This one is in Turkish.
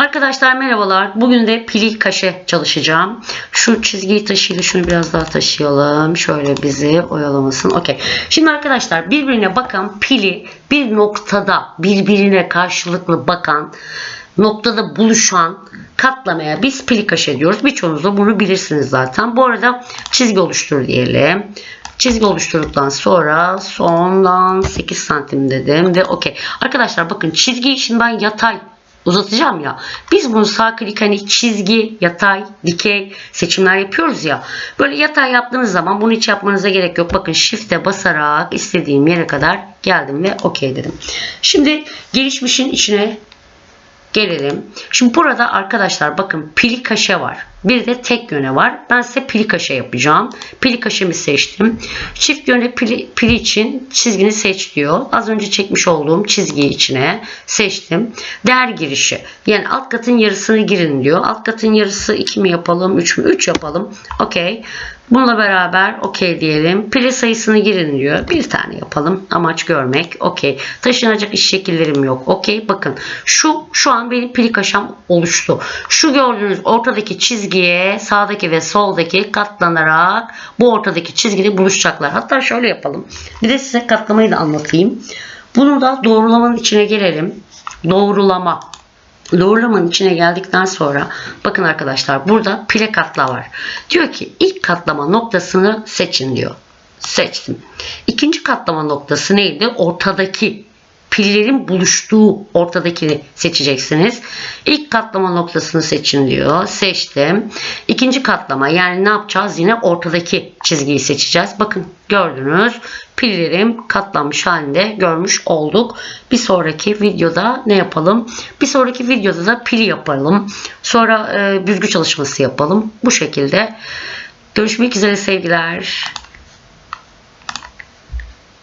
Arkadaşlar merhabalar. Bugün de pili kaşe çalışacağım. Şu çizgiyi taşıyla şunu biraz daha taşıyalım. Şöyle bizi oyalamasın. Okey. Şimdi arkadaşlar birbirine bakan pili bir noktada birbirine karşılıklı bakan noktada buluşan katlamaya biz pili kaşe diyoruz. Birçoğunuz da bunu bilirsiniz zaten. Bu arada çizgi oluştur diyelim. Çizgi oluşturduktan sonra sondan 8 santim dedim ve okey. Arkadaşlar bakın çizgiyi şimdi ben yatay uzatacağım ya. Biz bunu sağ hani çizgi, yatay, dikey seçimler yapıyoruz ya. Böyle yatay yaptığınız zaman bunu hiç yapmanıza gerek yok. Bakın shift'e basarak istediğim yere kadar geldim ve okey dedim. Şimdi gelişmişin içine gelelim. Şimdi burada arkadaşlar bakın pili kaşe var. Bir de tek yöne var. Ben size pili kaşe yapacağım. Pili kaşemi seçtim. Çift yöne pili, pili için çizgini seç diyor. Az önce çekmiş olduğum çizgiyi içine seçtim. Değer girişi. Yani alt katın yarısını girin diyor. Alt katın yarısı 2 mi yapalım 3 mü? 3 yapalım. Okey. Bununla beraber okey diyelim. Pili sayısını girin diyor. Bir tane yapalım. Amaç görmek. Okey. Taşınacak iş şekillerim yok. Okey. Bakın şu şu an benim pili kaşam oluştu. Şu gördüğünüz ortadaki çizgiye sağdaki ve soldaki katlanarak bu ortadaki çizgide buluşacaklar. Hatta şöyle yapalım. Bir de size katlamayı da anlatayım. Bunu da doğrulamanın içine gelelim. Doğrulama. Doğrulamanın içine geldikten sonra bakın arkadaşlar burada pile katla var. Diyor ki ilk katlama noktasını seçin diyor. Seçtim. İkinci katlama noktası neydi? Ortadaki pillerin buluştuğu ortadakini seçeceksiniz. İlk katlama noktasını seçin diyor. Seçtim. İkinci katlama yani ne yapacağız? Yine ortadaki çizgiyi seçeceğiz. Bakın gördünüz. Pillerim katlanmış halinde görmüş olduk. Bir sonraki videoda ne yapalım? Bir sonraki videoda da pili yapalım. Sonra e, büzgü çalışması yapalım. Bu şekilde. Görüşmek üzere sevgiler.